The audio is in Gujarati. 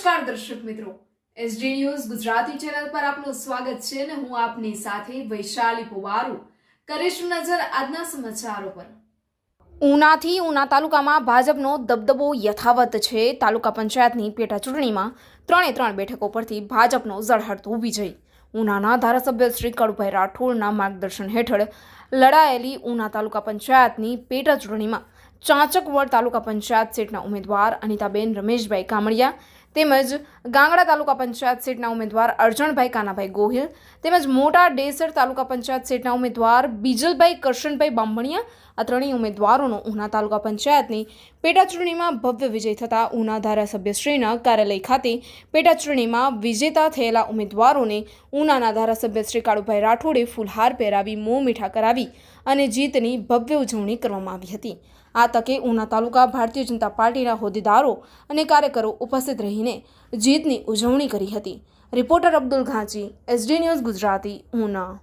નમસ્કાર દર્શક મિત્રો. એસડી ન્યૂઝ ગુજરાતી ચેનલ પર આપનું સ્વાગત છે અને હું આપની સાથે વૈશાલી પુવારુ. કરીશું નજર આજના સમાચારો પર. ઉનાથી ઉના તાલુકામાં ભાજપનો દબદબો યથાવત છે. તાલુકા પંચાયતની પેટા ચૂંટણીમાં ત્રણે ત્રણ બેઠકો પરથી ભાજપનો ઝળહળતો વિજય. ઉનાના ધારાસભ્ય શ્રી કડુભાઈ રાઠોડના માર્ગદર્શન હેઠળ લડાયેલી ઉના તાલુકા પંચાયતની પેટા ચૂંટણીમાં ચાંચકવડ તાલુકા પંચાયત સીટના ઉમેદવાર અનિતાબેન રમેશભાઈ કામડિયા તેમજ ગાંગડા તાલુકા પંચાયત સીટના ઉમેદવાર અર્જણભાઈ કાનાભાઈ ગોહિલ, તેમજ મોટા ડેસર તાલુકા પંચાયત સીટના ઉમેદવાર બીજલભાઈ કરશનભાઈ બાંભણિયા આ ત્રણેય ઉમેદવારોનો ઉના તાલુકા પંચાયતની પેટાચૂંટણીમાં ભવ્ય વિજય થતાં ઉના ધારાસભ્યશ્રીના કાર્યાલય ખાતે પેટાચૂંટણીમાં વિજેતા થયેલા ઉમેદવારોને ઉનાના ધારાસભ્ય શ્રી કાળુભાઈ રાઠોડે ફૂલહાર પહેરાવી, મોં મીઠા કરાવી અને જીતની ભવ્ય ઉજવણી કરવામાં આવી હતી. આ તકે ઉના તાલુકા ભારતીય જનતા પાર્ટીના હોદ્દેદારો અને કાર્યકરો ઉપસ્થિત રહીને જીતની ઉજવણી કરી હતી. Reporter Abdul Ghanchi SD news Gujarati Una.